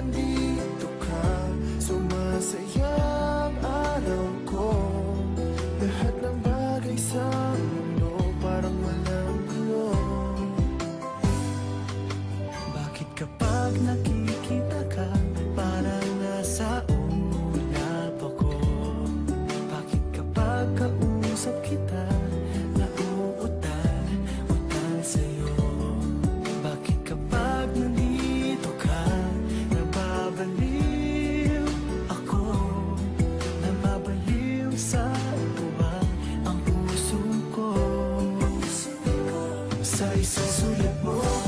nandito ka Sumasayang araw ko. Lahat ng bagay sa mundo Parang walang gulo Bakit kapag nakita preciso lhe pôr.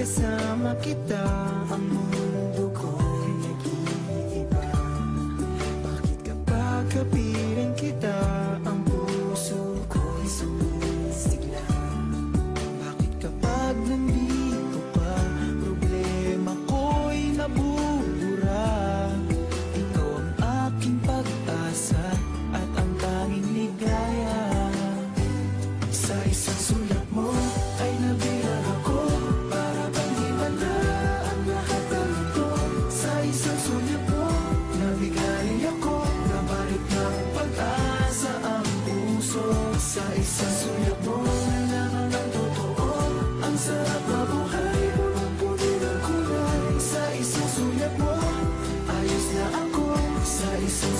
kasama kita, amor. places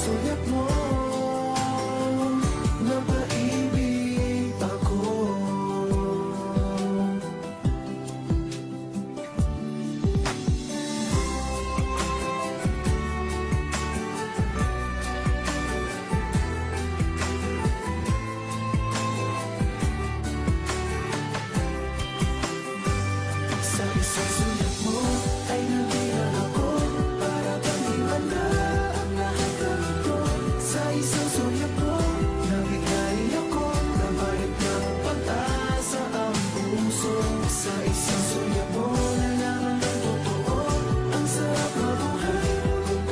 Sa isang suya mo nalaman ang totoo Ang sarap mabuhay ng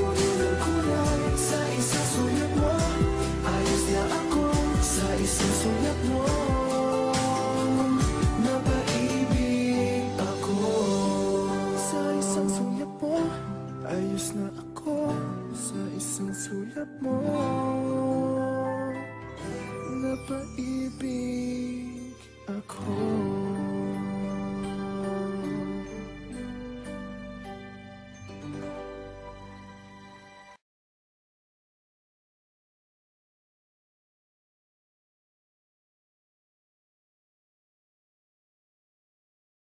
Sa isang suya mo, ayos ako. Sa isang suya mo Napaibig ako. Sa isang suya mo, ako. Sa isang suya mo Napaibig ako.